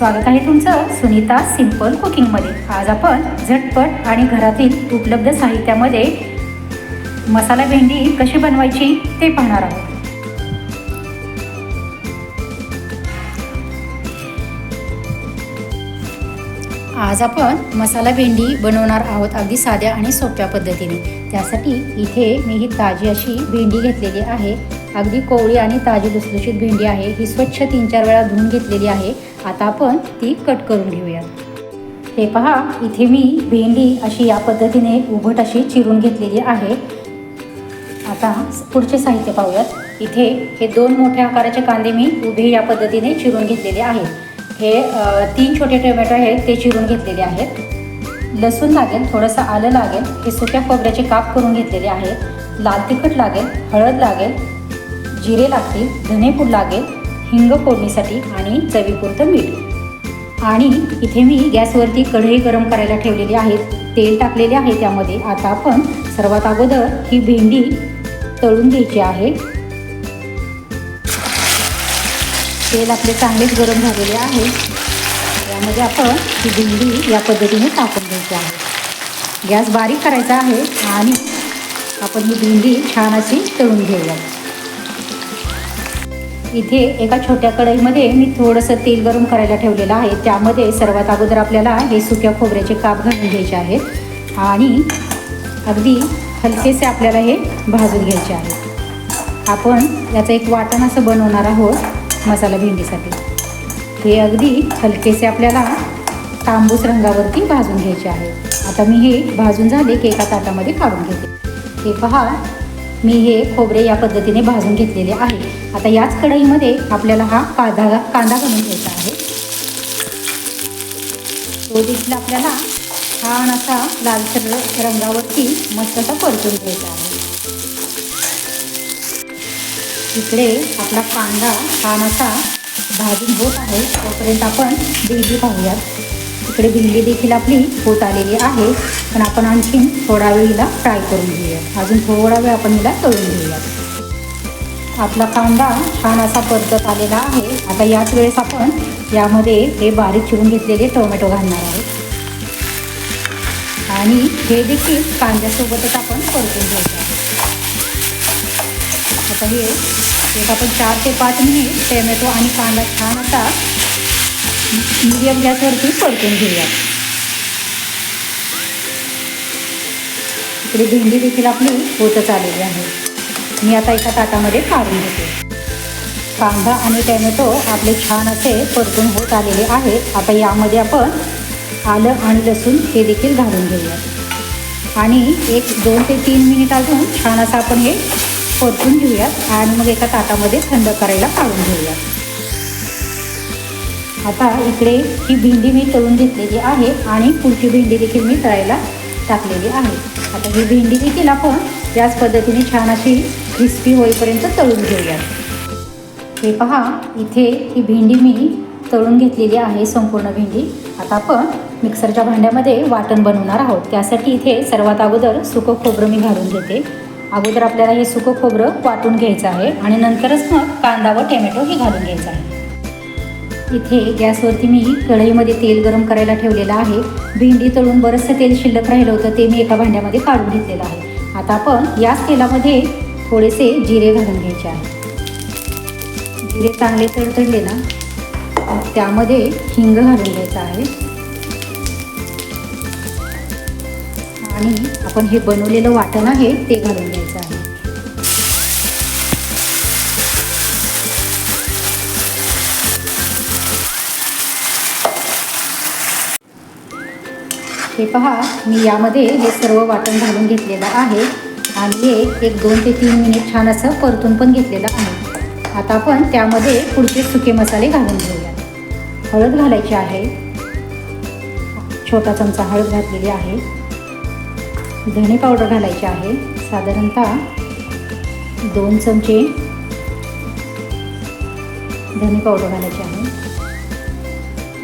स्वागत आहे तुमचं सुनीता सिंपल कुकिंगमध्ये. आज आपण झटपट आणि घरातील उपलब्ध साहित्यामध्ये मसाला भेंडी कशी बनवायची ते पाहणार आहोत. आज आपण मसाला भेंडी बनवणार आहोत अगदी साध्या आणि सोप्या पद्धतीने. त्यासाठी इथे मी ही ताजी अशी भेंडी घेतलेली आहे. अगदी कोवळी आणि ताजी लुसलुशीत भेंडी आहे. ही स्वच्छ तीन चार वेळा धुवून घेतलेली आहे. आता आपण ती कट करून घेऊया हे पहा इथे मी भेंडी अशी या पद्धतीने उभट अशी चिरून घेतलेली आहे. आता पुढचे साहित्य पाहूयात. इथे हे दोन मोठ्या आकाराचे कांदे मी उभे या पद्धतीने चिरून घेतलेले आहेत. हे तीन छोटे टोमॅटो आहेत ते चिरून घेतलेले आहेत. लसूण लागेल थोडंसं आलं लागेल हे सुक्या खोबऱ्याचे काप करून घेतलेले आहेत. लाल तिखट लागेल हळद लागेल जिरे लागतील धनेपूड लागेल हिंग फोडणीसाठी आणि चवीपुरतं मीठ. आणि इथे मी गॅसवरती कढई गरम करायला ठेवलेली आहे तेल टाकलेले आहे त्यामध्ये. आता आपण सर्वात अगोदर ही भेंडी तळून घ्यायची आहे. तेल आपले चांगलेच गरम झालेले आहे. यामध्ये आपण ही भेंडी या पद्धतीने टाकून घ्यायची आहे. गॅस बारीक करायचा आहे आणि आपण ही भेंडी छान अशी तळून घेऊया इथे एका छोट्या कढईमध्ये मी थोडंसं तेल गरम करायला ठेवलेलं आहे. त्यामध्ये सर्वात अगोदर आपल्याला हे सुक्या खोबऱ्याचे काप घालून घ्यायचे आहेत. आणि अगदी हलकेसे आपल्याला हे भाजून घ्यायचे आहे आपण याचं एक वाटण असं बनवणार आहोत मसाला भेंडीसाठी. हे अगदी हलकेसे आपल्याला तांबूस रंगावरती भाजून घ्यायचे आहे आता मी हे भाजून झाले की एका ताटामध्ये काढून घेते. हे पहा मी हे खोबरे या पद्धतीने भाजून घेतलेले आहे. आता याच कढईमध्ये आपल्याला हा कांदा कांदा घालून घ्यायचा आहे. तो देखील आपल्याला छान असा लालसर रंगावरती मस्त असा परतून घ्यायचा आहे. इकडे आपला कांदा छान असा भाजून होत आहे. तोपर्यंत आपण भिंडी पाहूयात. इकडे भिंडी देखील आपली होत आलेली आहे. पण आपण आणखीन थोडा वेळ हिला फ्राय करून घेऊया. अजून थोडा वेळ आपण हिला तळून घेऊयात आपला कांदा छान असा परतत आलेला आहे. आता याच वेळेस आपण यामध्ये हे बारीक चिरून घेतलेले टोमॅटो घालणार आहोत. आणि हे देखील कांद्यासोबतच आपण परतून घ्यायचं आहे. आता हे एक आपण चार ते पाच मिनिट टोमॅटो आणि कांदा छान असा मिडियम गॅसवरती परतून घेऊया इकडे भेंडी देखील आपली होतच आलेली आहे. मी आता एका ताटामध्ये काढून घेते. कांदा आणि टोमॅटो आपले छान असे परतून होत आलेले आहे आता यामध्ये आपण आलं आणि लसूण हे देखील घालून घेऊया. आणि एक दोन ते तीन मिनिट अजून छान असं आपण हे परतून घेऊयात आणि मग एका ताटामध्ये थंड करायला काढून घेऊयात. आता इकडे ही भेंडी मी तळून घेतलेली आहे आणि पुढची भेंडी देखील मी तळायला टाकलेली आहे. आता ही भेंडी देखील आपण. याच पद्धतीने छान अशी क्रिस्पी होईपर्यंत तळून घेऊया. हे पहा इथे ही भेंडी मी तळून घेतलेली आहे संपूर्ण भेंडी. आता आपण मिक्सरच्या भांड्यामध्ये वाटण बनवणार आहोत. त्यासाठी इथे सर्वात अगोदर सुकं खोबरं मी घालून घेते. अगोदर आपल्याला हे सुकं खोबरं वाटून घ्यायचं आहे आणि नंतरच मग कांदा व टोमॅटो हे घालून घ्यायचं आहे. इथे गॅसवरती मी कढईमध्ये तेल गरम करायला ठेवलेलं आहे. भेंडी तळून बरंचसं तेल शिल्लक राहिलं होतं ते मी एका भांड्यामध्ये काढून घेतलेलं आहे. आता आपण याच तेलामध्ये थोडेसे जिरे घालून घ्यायचे आहे. जिरे चांगले तडतडले ना त्यामध्ये हिंग घालून घ्यायचं आहे. आणि आपण हे बनवलेलं वाटण आहे ते घालून घ्यायचं. हे पहा मी यामध्ये हे सर्व वाटण घालून घेतलेलं आहे. आणि हे एक दोन ते तीन मिनिट छान असं परतून पण घेतलेलं आहे. आता आपण त्यामध्ये पुढचे सुके मसाले घालून घेऊया हळद घालायची आहे. छोटा चमचा हळद घातलेली आहे. धणे पावडर घालायची आहे. साधारणतः दोन चमचे धणे पावडर घालायची आहे.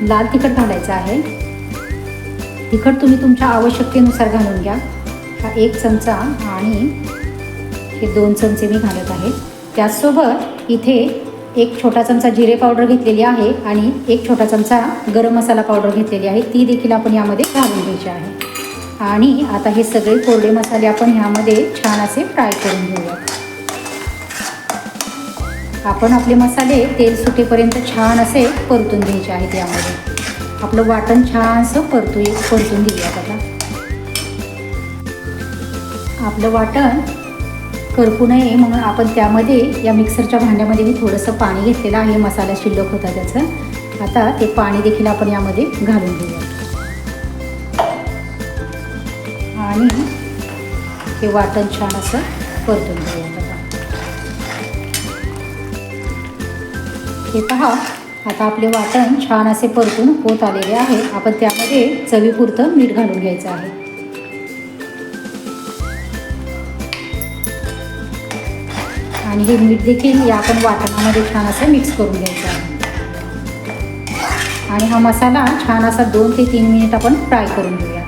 लाल तिखट घालायचं आहे. तिखट तुम्ही तुमच्या आवश्यकतेनुसार घालून घ्या. हा एक चमचा आणि हे दोन चमचे मी घालत आहे. त्याचसोबत इथे एक छोटा चमचा जिरे पावडर घेतलेली आहे आणि एक छोटा चमचा गरम मसाला पावडर घेतलेली आहे. ती देखील आपण यामध्ये घालून घ्यायची आहे. आणि आता हे सगळे कोरडे मसाले आपण ह्यामध्ये छान असे फ्राय करून घेऊया. आपण आपले मसाले तेल सुटेपर्यंत छान असे परतून घ्यायचे आहेत यामध्ये. आपलं वाटण छानसं परतू परतून घेऊया आता आपलं वाटण करपू नये म्हणून आपण त्यामध्ये या मिक्सरच्या भांड्यामध्ये मी थोडंसं पाणी घेतलेलं आहे मसाला शिल्लक होता त्याचं. आता ते पाणी देखील आपण यामध्ये घालून घेऊया. आणि हे वाटण छान असं परतून घेऊया हे पहा आता आपले वाटण छान असे परतून होत आलेले आहे. आपण त्यामध्ये चवीपुरतं मीठ घालून घ्यायचं आहे. आणि हे मीठ देखील या आपण वाटणामध्ये छान असं मिक्स करून घ्यायचं आहे. आणि हा मसाला छान असा दोन ते तीन मिनिट आपण फ्राय करून घेऊया.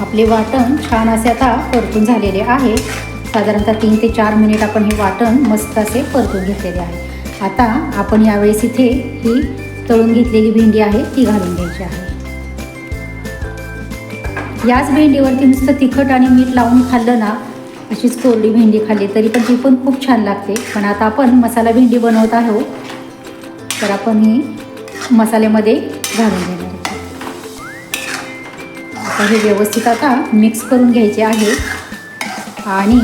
आपले वाटण छान असे आता परतून झालेले आहे. साधारणतः तीन ते चार मिनिट आपण हे वाटण मस्त असे परतून घेतलेले आहे. आता आपण यावेळेस इथे ही तळून घेतलेली भेंडी आहे ती घालून घ्यायची आहे. याच भेंडीवरती नुसतं तिखट आणि मीठ लावून खाल्लं ना अशीच कोरडी भेंडी खाल्ली तरी पण ती पण खूप छान लागते. पण आता आपण मसाला भेंडी बनवत आहोत तर आपण ही मसाल्यामध्ये घालून घेणार आता हे व्यवस्थित आता मिक्स करून घ्यायचे आहे. आणि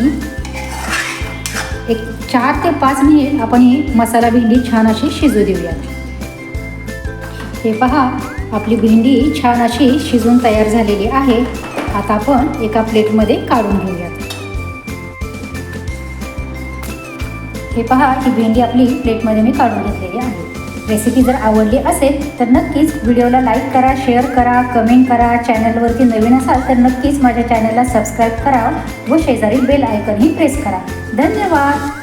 चार ते पाच मिनिट आपण ही मसाला भेंडी छान अशी शिजू देऊयात. हे पहा आपली भेंडी छान अशी शिजून तयार झालेली आहे. आता आपण एका प्लेटमध्ये काढून घेऊयात. हे पहा ही भेंडी आपली प्लेटमध्ये मी काढून घेतलेली आहे. रेसिपी जर आवडली असेल तर नक्कीच व्हिडिओला लाईक करा शेअर करा कमेंट करा. चॅनलवरती नवीन असाल तर नक्कीच माझ्या चॅनलला सबस्क्राईब करा व शेजारी बेल आयकनही प्रेस करा. धन्यवाद!